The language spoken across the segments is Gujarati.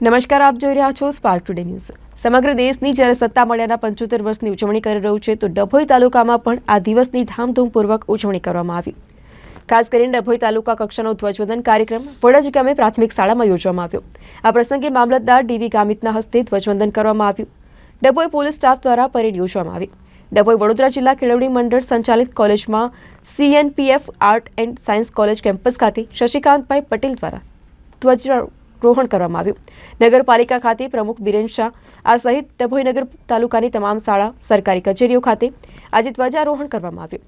નમસ્કાર, આપ જોઈ રહ્યા છો સ્પાર્ક ટુડે ન્યૂઝ સમગ્ર દેશની જ્યારે સત્તા મળ્યાના પંચોતેર વર્ષની ઉજવણી કરી રહ્યું છે, તો ડભોઈ તાલુકામાં પણ આ દિવસની ધામધૂમપૂર્વક ઉજવણી કરવામાં આવી. ખાસ કરીને ડભોઈ તાલુકા કક્ષાનો ધ્વજવંદન કાર્યક્રમ વડજ ગામે પ્રાથમિક શાળામાં યોજવામાં આવ્યો. આ પ્રસંગે મામલતદાર ડીવી ગામિતના હસ્તે ધ્વજવંદન કરવામાં આવ્યું. ડભોઈ પોલીસ સ્ટાફ દ્વારા પરેડ યોજવામાં આવી. ડભોઈ વડોદરા જિલ્લા કેળવણી મંડળ સંચાલિત કોલેજમાં CNPF art and science college campus ખાતે શશિકાંતભાઈ પટેલ દ્વારા ધ્વજારોહણ કરવામાં આવ્યું. નગરપાલિકા ખાતે પ્રમુખ બિરેન શાહ, આ સહિત ડભોઈનગર તાલુકાની તમામ શાળા, સરકારી કચેરીઓ ખાતે આજે ધ્વજારોહણ કરવામાં આવ્યું.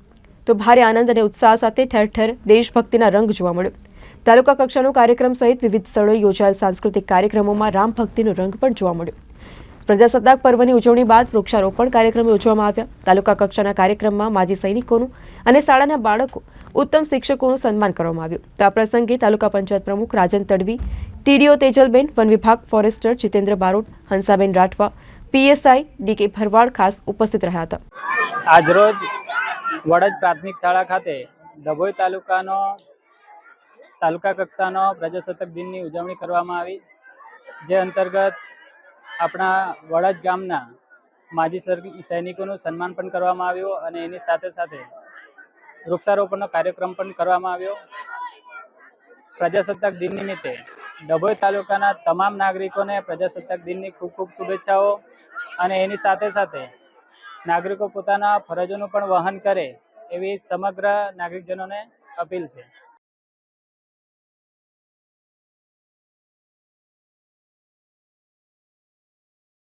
તો ભારે આનંદ અને ઉત્સાહ સાથે ઠેર ઠેર દેશભક્તિના રંગ જોવા મળ્યો. તાલુકા કક્ષાનો કાર્યક્રમ સહિત વિવિધ સ્થળોએ યોજાયેલ સાંસ્કૃતિક કાર્યક્રમોમાં રામ ભક્તિનો રંગ પણ જોવા મળ્યો. પ્રજાસત્તાક પર્વની ઉજવણી બાદ વૃક્ષારોપણ કાર્યક્રમ યોજવામાં આવ્યા. તાલુકા કક્ષાના કાર્યક્રમમાં માજી સૈનિકોનું અને શાળાના બાળકો ઉત્તમ શિક્ષકોનું સન્માન કરવામાં આવ્યું. તો આ પ્રસંગે તાલુકા પંચાયત પ્રમુખ રાજન તડવી ટીડીઓ તેજલબેન, વન વિભાગ forester Jitendra Barot, Hansaben Rathwa, PSI DK Bharwad ખાસ ઉપસ્થિત રહ્યા હતા. આજરોજ વડજ પ્રાથમિક શાળા ખાતે ડભોઈ તાલુકાનો, તાલુકા કક્ષાનો પ્રજાસત્તાક દિનની ઉજવણી કરવામાં આવી, જે અંતર્ગત આપણા વડજ ગામના માજી સૈનિકોનું સન્માન પણ કરવામાં આવ્યું અને એની સાથે સાથે વૃક્ષારોપણનો કાર્યક્રમ પણ કરવામાં આવ્યો. પ્રજાસત્તાક દિન નિમિત્તે ડભોઈ તાલુકાના તમામ નાગરિકોને પ્રજાસત્તાક દિનની ખૂબ ખૂબ શુભેચ્છાઓ. અને એની સાથે સાથે નાગરિકો પોતાના ફરજોનું પણ વહન કરે એવી સમગ્ર નાગરિકજનોને અપીલ છે.